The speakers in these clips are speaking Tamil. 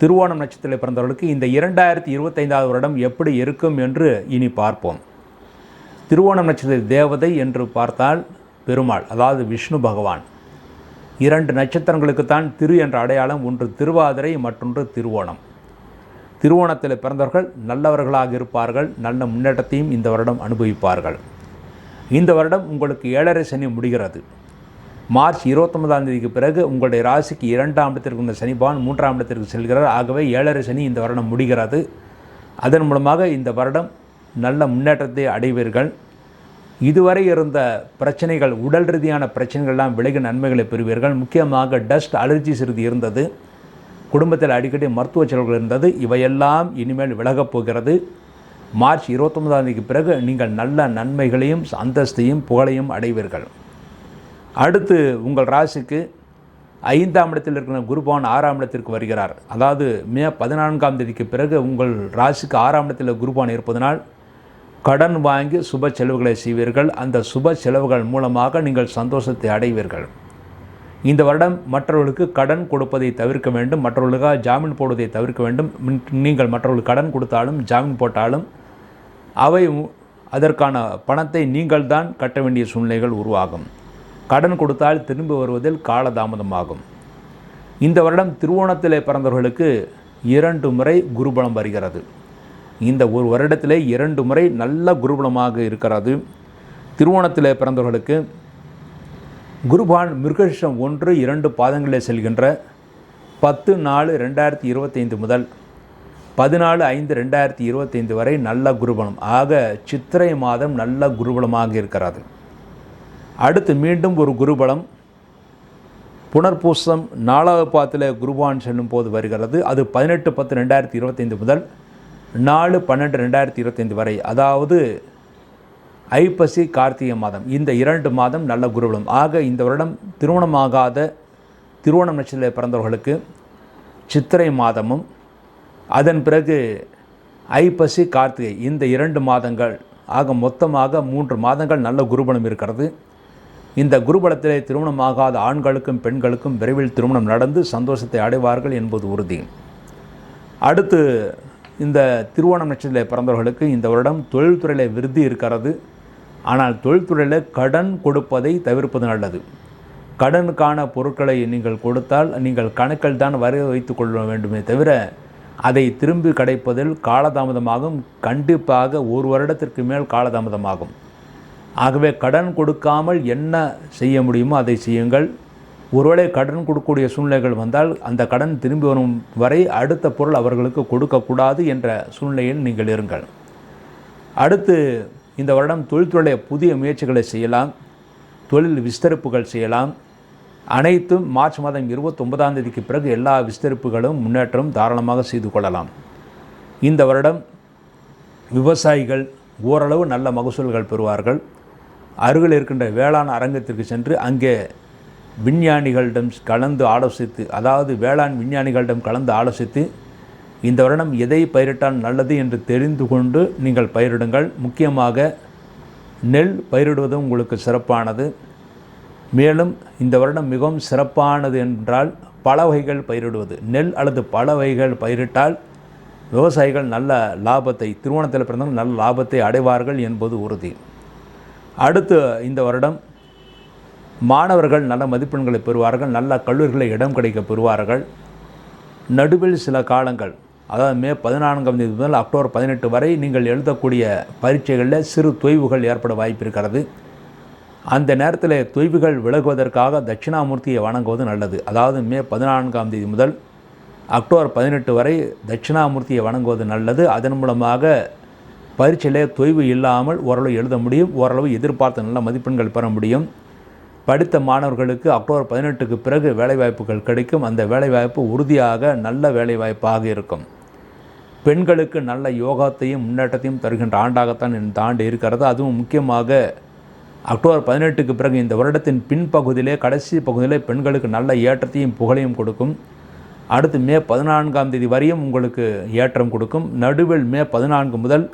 திருவோணம் நட்சத்திரத்தில் பிறந்தவர்களுக்கு இந்த இரண்டாயிரத்தி இருபத்தைந்தாவது வருடம் எப்படி இருக்கும் என்று இனி பார்ப்போம். திருவோணம் நட்சத்திர தேவதை என்று பார்த்தால் பெருமாள் அதாவது விஷ்ணு பகவான். இரண்டு நட்சத்திரங்களுக்குத்தான் திரு என்ற அடையாளம் ஒன்று திருவாதிரை மற்றொன்று திருவோணம். திருவோணத்தில் பிறந்தவர்கள் நல்லவர்களாக இருப்பார்கள் நல்ல முன்னேற்றத்தையும் இந்த வருடம் அனுபவிப்பார்கள். இந்த வருடம் உங்களுக்கு ஏழரை சனி முடிகிறது. மார்ச் இருபத்தொன்பதாம் தேதிக்கு பிறகு உங்களுடைய ராசிக்கு இரண்டாம் இடத்திற்கு இந்த சனிபான் மூன்றாம் இடத்திற்கு செல்கிறார். ஆகவே ஏழரை சனி இந்த வருடம் முடிகிறது. அதன் மூலமாக இந்த வருடம் நல்ல முன்னேற்றத்தை அடைவீர்கள். இதுவரை இருந்த பிரச்சனைகள் உடல் ரீதியான பிரச்சனைகள்லாம் விலகி நன்மைகளை பெறுவீர்கள். முக்கியமாக டஸ்ட் அலர்ஜி சிறிது இருந்தது. குடும்பத்தில் அடிக்கடி மருத்துவ செலவுகள் இருந்தது. இவையெல்லாம் இனிமேல் விலகப் போகிறது. மார்ச் இருபத்தொன்பதாம் தேதிக்கு பிறகு நீங்கள் நல்ல நன்மைகளையும் அந்தஸ்தையும் புகழையும் அடைவீர்கள். அடுத்து உங்கள் ராசிக்கு ஐந்தாம் இடத்தில் இருக்கிற குருபவான் ஆறாம் இடத்திற்கு வருகிறார். அதாவது மே பதினான்காம் தேதிக்கு பிறகு உங்கள் ராசிக்கு ஆறாம் இடத்தில் குருபவான் இருப்பதனால் கடன் வாங்கி சுப செலவுகளை செய்வீர்கள். அந்த சுப செலவுகள் மூலமாக நீங்கள் சந்தோஷத்தை அடைவீர்கள். இந்த வருடம் மற்றவர்களுக்கு கடன் கொடுப்பதை தவிர்க்க வேண்டும். மற்றவர்களுக்காக ஜாமீன் போடுவதை தவிர்க்க வேண்டும். நீங்கள் மற்றவர்களுக்கு கடன் கொடுத்தாலும் ஜாமீன் போட்டாலும் அவை அதற்கான பணத்தை நீங்கள் தான் கட்ட வேண்டிய சூழ்நிலைகள் உருவாகும். கடன் கொடுத்தால் திரும்பி வருவதில் காலதாமதமாகும். இந்த வருடம் திருவோணத்திலே பிறந்தவர்களுக்கு இரண்டு முறை குருபலம் வருகிறது. இந்த ஒரு வருடத்திலே இரண்டு முறை நல்ல குருபலமாக இருக்கிறது. திருவோணத்திலே பிறந்தவர்களுக்கு குருபான் மிருகஷம் ஒன்று இரண்டு பாதங்களில் செல்கின்ற பத்து நாலு ரெண்டாயிரத்தி இருபத்தைந்து முதல் பதினாலு ஐந்து ரெண்டாயிரத்தி இருபத்தைந்து வரை நல்ல குருபலம். ஆக சித்திரை மாதம் நல்ல குருபலமாக இருக்கிறது. அடுத்து மீண்டும் ஒரு குருபலம். புனர்பூசம் நாலாவது பாத்தில் குருபான் செல்லும் போது வருகிறது. அது பதினெட்டு பத்து ரெண்டாயிரத்தி இருபத்தைந்து முதல் நாலு பன்னெண்டு ரெண்டாயிரத்தி இருபத்தைந்து வரை. அதாவது ஐப்பசி கார்த்திகை மாதம். இந்த இரண்டு மாதம் நல்ல குருபலம். ஆக இந்த வருடம் திருமணமாகாத திருவோணம் நட்சத்திரத்தில் பிறந்தவர்களுக்கு சித்திரை மாதமும் அதன் பிறகு ஐப்பசி கார்த்திகை இந்த இரண்டு மாதங்கள். ஆக மொத்தமாக மூன்று மாதங்கள் நல்ல குருபலம் இருக்கிறது. இந்த குருபலத்திலே திருமணமாகாத ஆண்களுக்கும் பெண்களுக்கும் விரைவில் திருமணம் நடந்து சந்தோஷத்தை அடைவார்கள் என்பது உறுதி. அடுத்து இந்த திருவோணம் நட்சத்திரத்தில் பிறந்தவர்களுக்கு இந்த வருடம் தொழில்துறையில் விருத்தி இருக்கிறது. ஆனால் தொழில்துறையில் கடன் கொடுப்பதை தவிர்ப்பது நல்லது. கடனுக்கான பொருட்களை நீங்கள் கொடுத்தால் நீங்கள் கணக்கில் தான் வரைய வைத்து கொள்ள வேண்டுமே தவிர அதை திரும்பி கிடைப்பதில் காலதாமதமாகும். கண்டிப்பாக ஒரு வருடத்திற்கு மேல் காலதாமதமாகும். ஆகவே கடன் கொடுக்காமல் என்ன செய்ய முடியுமோ அதை செய்யுங்கள். ஒருவேளை கடன் கொடுக்கக்கூடிய சூழ்நிலைகள் வந்தால் அந்த கடன் திரும்பி வரும் வரை அடுத்த பொருள் அவர்களுக்கு கொடுக்கக்கூடாது என்ற சூழ்நிலையில் நீங்கள் இருங்கள். அடுத்து இந்த வருடம் தொழில்துறை புதிய முயற்சிகளை செய்யலாம். தொழில் விஸ்தரிப்புகள் செய்யலாம். அனைத்தும் மார்ச் மாதம் இருபத்தொன்பதாம் தேதிக்கு பிறகு எல்லா விஸ்தரிப்புகளும் முன்னேற்றம் தாராளமாக செய்து கொள்ளலாம். இந்த வருடம் விவசாயிகள் ஓரளவு நல்ல மகசூல்கள் பெறுவார்கள். அருகில் இருக்கின்ற வேளாண் அரங்கத்திற்கு சென்று அங்கே விஞ்ஞானிகளிடம் கலந்து ஆலோசித்து அதாவது வேளாண் விஞ்ஞானிகளிடம் கலந்து ஆலோசித்து இந்த வருடம் எதை பயிரிட்டால் நல்லது என்று தெரிந்து கொண்டு நீங்கள் பயிரிடுங்கள். முக்கியமாக நெல் பயிரிடுவது உங்களுக்கு சிறப்பானது. மேலும் இந்த வருடம் மிகவும் சிறப்பானது என்றால் பல வகைகள் பயிரிடுவது. நெல் அல்லது பல வகைகள் பயிரிட்டால் விவசாயிகள் நல்ல லாபத்தை திருவோணத்தில் பிறந்தவங்க நல்ல லாபத்தை அடைவார்கள் என்பது உறுதி. அடுத்து இந்த வருடம் மாணவர்கள் நல்ல மதிப்பெண்களை பெறுவார்கள் நல்ல கல்லூரிகளை இடம் கிடைக்க பெறுவார்கள். நடுவில் சில காலங்கள் அதாவது மே பதினான்காம் தேதி முதல் அக்டோபர் பதினெட்டு வரை நீங்கள் எழுதக்கூடிய பரீட்சைகளில் சிறு தொய்வுகள் ஏற்பட வாய்ப்பு இருக்கிறது. அந்த நேரத்தில் தொய்வுகள் விலகுவதற்காக தட்சிணாமூர்த்தியை வணங்குவது நல்லது. அதாவது மே பதினான்காம் தேதி முதல் அக்டோபர் பதினெட்டு வரை தட்சிணாமூர்த்தியை வணங்குவது நல்லது. அதன் மூலமாக பரீட்சையில் தொய்வு இல்லாமல் ஓரளவு எழுத முடியும் ஓரளவு எதிர்பார்த்த நல்ல மதிப்பெண்கள் பெற முடியும். படித்த மாணவர்களுக்கு அக்டோபர் பதினெட்டுக்கு பிறகு வேலைவாய்ப்புகள் கிடைக்கும். அந்த வேலைவாய்ப்பு உறுதியாக நல்ல வேலைவாய்ப்பாக இருக்கும். பெண்களுக்கு நல்ல யோகத்தையும் முன்னேற்றத்தையும் தருகின்ற ஆண்டாகத்தான் இந்த ஆண்டு இருக்கிறது. அதுவும் முக்கியமாக அக்டோபர் பதினெட்டுக்கு பிறகு இந்த வருடத்தின் பின்பகுதியிலே கடைசி பகுதியிலே பெண்களுக்கு நல்ல ஏற்றத்தையும் புகழையும் கொடுக்கும். அடுத்து மே பதினான்காம் தேதி வரையும் உங்களுக்கு ஏற்றம் கொடுக்கும். நடுவில் மே பதினான்கு முதல்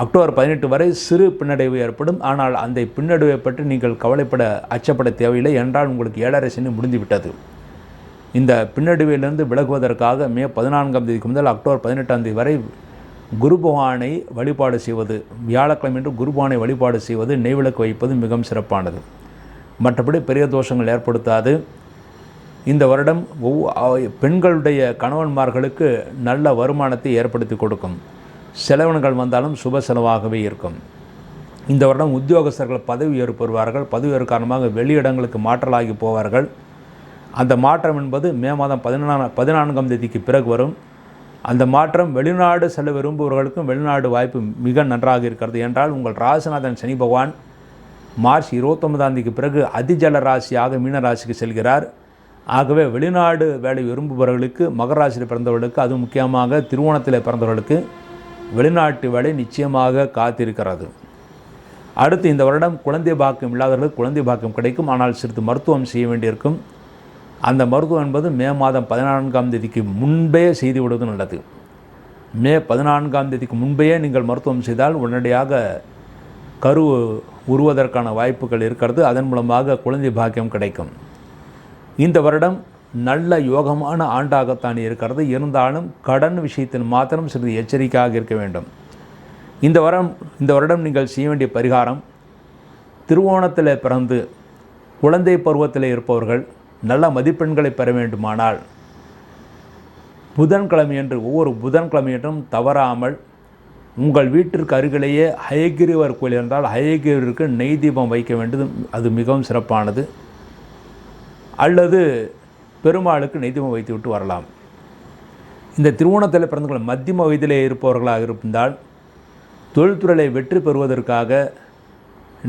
அக்டோபர் பதினெட்டு வரை சிறு பின்னடைவு ஏற்படும். ஆனால் அந்த பின்னடைவை பற்றி நீங்கள் கவலைப்பட அச்சப்பட தேவையில்லை என்றால் உங்களுக்கு ஏழரை சனி முடிந்துவிட்டது. இந்த பின்னடைவிலிருந்து விலகுவதற்காக மே பதினான்காம் தேதிக்கு முதல் அக்டோபர் பதினெட்டாம் தேதி வரை குரு பகவானை வழிபாடு செய்வது வியாழக்கிழமை என்று குரு பகவானை வழிபாடு செய்வது நெய்விளக்கு வைப்பது மிகவும் சிறப்பானது. மற்றபடி பெரிய தோஷங்கள் ஏற்படுத்தாது. இந்த வருடம் ஒவ்வொ பெண்களுடைய கணவன்மார்களுக்கு நல்ல வருமானத்தை ஏற்படுத்தி கொடுக்கும். செலவினங்கள் வந்தாலும் சுப செலவாகவே இருக்கும். இந்த வருடம் உத்தியோகஸ்தர்கள் பதவி உயர்வு பெறுவார்கள். பதவி உயர்வு காரணமாக வெளியிடங்களுக்கு மாற்றலாகி போவார்கள். அந்த மாற்றம் என்பது மே மாதம் பதினான பதினான்காம் தேதிக்கு பிறகு வரும். அந்த மாற்றம் வெளிநாடு செல்ல விரும்புபவர்களுக்கும் வெளிநாடு வாய்ப்பு மிக நன்றாக இருக்கிறது. என்றால் உங்கள் ராசிநாதன் சனி பகவான் மார்ச் இருபத்தொன்பதாம் தேதிக்கு பிறகு அதிஜல ராசியாக மீன ராசிக்கு செல்கிறார். ஆகவே வெளிநாடு வேலை விரும்புபவர்களுக்கு மகராசியில் பிறந்தவர்களுக்கு அதுவும் முக்கியமாக திருவோணத்தில் பிறந்தவர்களுக்கு வெளிநாட்டு வேலை நிச்சயமாக காத்திருக்கிறது. அடுத்து இந்த வருடம் குழந்தை பாக்கியம் இல்லாதவர்களுக்கு குழந்தை பாக்கியம் கிடைக்கும். ஆனால் சிறிது மருத்துவம் செய்ய வேண்டியிருக்கும். அந்த மருத்துவம் என்பது மே மாதம் பதினான்காம் தேதிக்கு முன்பே செய்து விடுவது நல்லது. மே பதினான்காம் தேதிக்கு முன்பே நீங்கள் மருத்துவம் செய்தால் உடனடியாக கரு உருவதற்கான வாய்ப்புகள் இருக்கிறது. அதன் மூலமாக குழந்தை பாக்கியம் கிடைக்கும். இந்த வருடம் நல்ல யோகமான ஆண்டாகத்தான் இருக்கிறது. இருந்தாலும் கடன் விஷயத்தில் மாத்திரம் சிறிது எச்சரிக்கையாக இருக்க வேண்டும். இந்த வரம் இந்த வருடம் நீங்கள் செய்ய வேண்டிய பரிகாரம் திருவோணத்தில் பிறந்து குழந்தை பருவத்தில் இருப்பவர்கள் நல்ல மதிப்பெண்களை பெற வேண்டுமானால் புதன்கிழமையன்று ஒவ்வொரு புதன்கிழமையன்றும் தவறாமல் உங்கள் வீட்டிற்கு அருகிலேயே ஹயகிரிவர் கோயில் இருந்தால் ஹயகிரிவருக்கு நெய் தீபம் வைக்க வேண்டியது அது மிகவும் சிறப்பானது. அல்லது பெருமாளுக்கு நெய் வைத்துவிட்டு வைத்து விட்டு வரலாம். இந்த திருவோணத்தில் பிறந்தவர்கள் மத்தியம வயதிலே இருப்பவர்களாக இருந்தால் தொழில்துறையை வெற்றி பெறுவதற்காக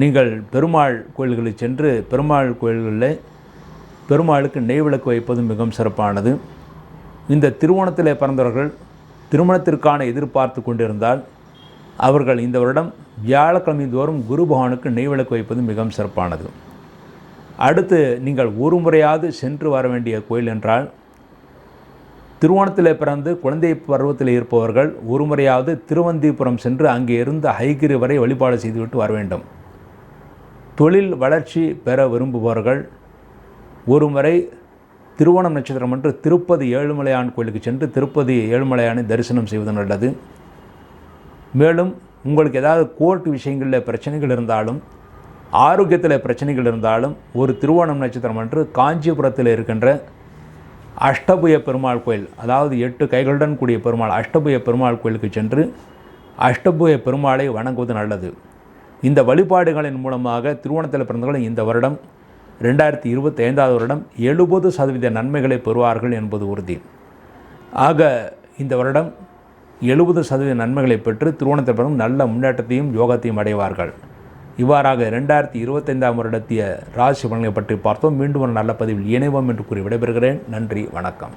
நீங்கள் பெருமாள் கோயில்களில் சென்று பெருமாள் கோயில்களில் பெருமாளுக்கு நெய் விளக்கு வைப்பது மிகவும் சிறப்பானது. இந்த திருவோணத்தில் பிறந்தவர்கள் திருமணத்திற்கான எதிர்பார்த்து கொண்டிருந்தால் அவர்கள் இந்த வருடம் வியாழக்கிழமை தோறும் குரு பகவானுக்கு நெய் விளக்கு வைப்பது மிகவும் சிறப்பானது. அடுத்து நீங்கள் ஒரு முறையாவது சென்று வர வேண்டிய கோயில் என்றால் திருவோணத்தில் பிறந்து குழந்தை பருவத்தில் இருப்பவர்கள் ஒரு முறையாவது திருவந்திபுரம் சென்று அங்கே இருந்து ஹைகிரி வரை வழிபாடு செய்துவிட்டு வர வேண்டும். தொழில் வளர்ச்சி பெற விரும்புபவர்கள் ஒரு முறை திருவோணம் நட்சத்திரம் என்று திருப்பதி ஏழுமலையான் கோயிலுக்கு சென்று திருப்பதி ஏழுமலையானை தரிசனம் செய்வது நல்லது. மேலும் உங்களுக்கு ஏதாவது கோர்ட் விஷயங்களில் பிரச்சனைகள் இருந்தாலும் ஆரோக்கியத்தில் பிரச்சனைகள் இருந்தாலும் ஒரு திருவோணம் நட்சத்திரம் என்று காஞ்சிபுரத்தில் இருக்கின்ற அஷ்டபுய பெருமாள் கோயில் அதாவது எட்டு கைகளுடன் கூடிய பெருமாள் அஷ்டபுய பெருமாள் கோயிலுக்கு சென்று அஷ்டபுய பெருமாளை வணங்குவது நல்லது. இந்த வழிபாடுகளின் மூலமாக திருவோணத்தில் பிறந்தவர்கள் இந்த வருடம் ரெண்டாயிரத்தி இருபத்தி ஐந்தாவது வருடம் எழுபது சதவீத நன்மைகளை பெறுவார்கள் என்பது உறுதி. ஆக இந்த வருடம் எழுபது சதவீத நன்மைகளை பெற்று திருவோணத்தில் பிறந்த நல்ல முன்னேற்றத்தையும் யோகத்தையும் அடைவார்கள். இவ்வாறாக ரெண்டாயிரத்தி இருபத்தைந்தாம் வருடத்திய ராசி பலன்களை பற்றி பார்த்தோம் மீண்டும் ஒரு நல்ல பதிவில் இணைவோம் என்று கூறி விடைபெறுகிறேன். நன்றி வணக்கம்.